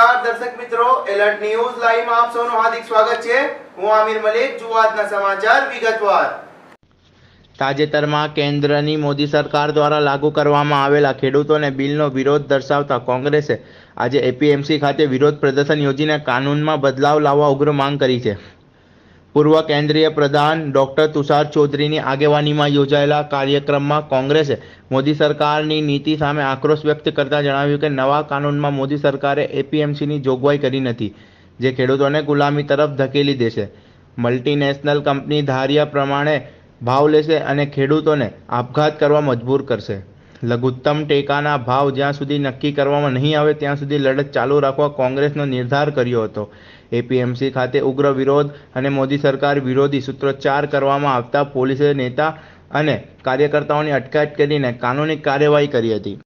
Alert news લાઈવમાં આપ સૌનું હાર્દિક સ્વાગત છે. હું આમિર મલિક જુઓ આજના સમાચાર વિગતવાર. તાજેતરમાં કેન્દ્રની મોદી સરકાર દ્વારા લાગુ કરવામાં આવેલા ખેડૂતોને બિલનો વિરોધ દર્શાવતા કોંગ્રેસે આજે એપીએમસી ખાતે વિરોધ પ્રદર્શન યોજીને કાનૂનમાં બદલાવ લાવવા ઉગ્ર માંગ કરી છે. પૂર્વ કેન્દ્રીય પ્રધાન ડોક્ટર તુષાર ચૌધરીની આગેવાનીમાં યોજાયેલા કાર્યક્રમમાં કોંગ્રેસે મોદી સરકારની નીતિ સામે આક્રોશ વ્યક્ત કરતા જણાવ્યું કે નવા કાનૂનમાં મોદી સરકારે એપીએમસીની જોગવાઈ કરી નથી, જે ખેડૂતોને ગુલામી તરફ ધકેલી દેશે. મલ્ટીનેશનલ કંપની ધાર્યા પ્રમાણે ભાવ લેશે અને ખેડૂતોને આપઘાત કરવા મજબૂર કરશે. લઘુત્તમ ટેકાના ભાવ જ્યાં સુધી નક્કી કરવામાં નહીં આવે, ત્યાં સુધી લડત ચાલુ રાખવા કોંગ્રેસનો નિર્ધાર કર્યો હતો. એપીએમસી ખાતે ઉગ્ર વિરોધ અને મોદી સરકાર વિરોધી સૂત્રોચ્ચાર કરવામાં આવતા પોલીસે નેતા અને કાર્યકર્તાઓની અટકાયત કરીને કાનૂની કાર્યવાહી કરી હતી.